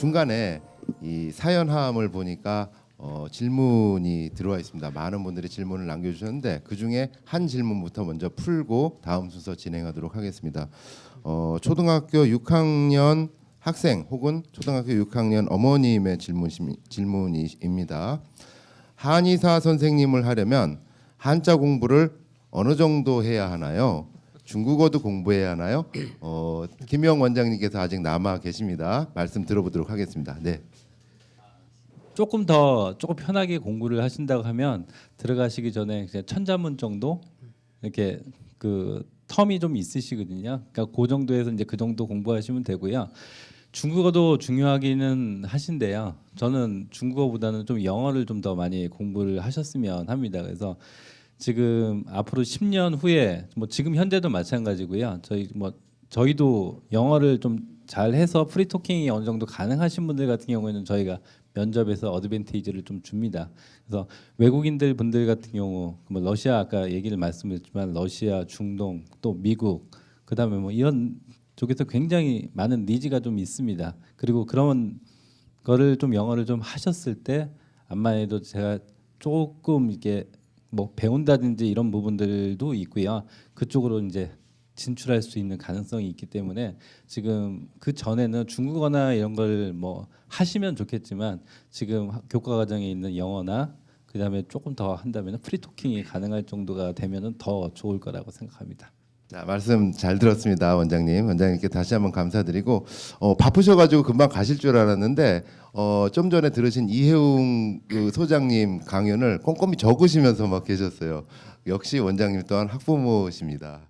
중간에 이 사연 함을 보니까 어, 질문이 들어와 있습니다. 많은 분들이 질문을 남겨주셨는데 그 중에 한 질문부터 먼저 풀고 다음 순서 진행하도록 하겠습니다. 어, 초등학교 6학년 학생 혹은 초등학교 6학년 어머님의 질문 질문입니다. 한의사 선생님을 하려면 한자 공부를 어느 정도 해야 하나요? 중국어도 공부해야 하나요? 어, 김영 원장님께서 아직 남아 계십니다. 말씀 들어보도록 하겠습니다. 네. 조금 더 조금 편하게 공부를 하신다고 하면 들어가시기 전에 그냥 천자문 정도 이렇게 그 텀이 좀 있으시거든요. 그러니까 그 정도에서 이제 그 정도 공부하시면 되고요. 중국어도 중요하기는 하신데요. 저는 중국어보다는 좀 영어를 좀 더 많이 공부를 하셨으면 합니다. 그래서 지금 앞으로 10년 후에 뭐 지금 현재도 마찬가지고요. 저희 뭐 저희도 영어를 좀 잘해서 프리토킹이 어느 정도 가능하신 분들 같은 경우에는 저희가 면접에서 어드밴테이지를 좀 줍니다. 그래서 외국인들 분들 같은 경우 뭐 러시아 아까 얘기를 말씀드렸지만 러시아, 중동 또 미국 그다음에 뭐 이런 쪽에서 굉장히 많은 니즈가 좀 있습니다. 그리고 그런 거를 좀 영어를 좀 하셨을 때 암만 해도 제가 조금 이게 뭐 배운다든지 이런 부분들도 있고요. 그쪽으로 이제 진출할 수 있는 가능성이 있기 때문에 지금 그 전에는 중국어나 이런 걸 뭐 하시면 좋겠지만 지금 학- 교과 과정에 있는 영어나 그다음에 조금 더 한다면 프리토킹이 가능할 정도가 되면은 더 좋을 거라고 생각합니다. 자, 말씀 잘 들었습니다, 원장님. 원장님께 다시 한번 감사드리고 어, 바쁘셔가지고 금방 가실 줄 알았는데 어, 좀 전에 들으신 이혜웅 그 소장님 강연을 꼼꼼히 적으시면서 막 계셨어요. 역시 원장님 또한 학부모십니다.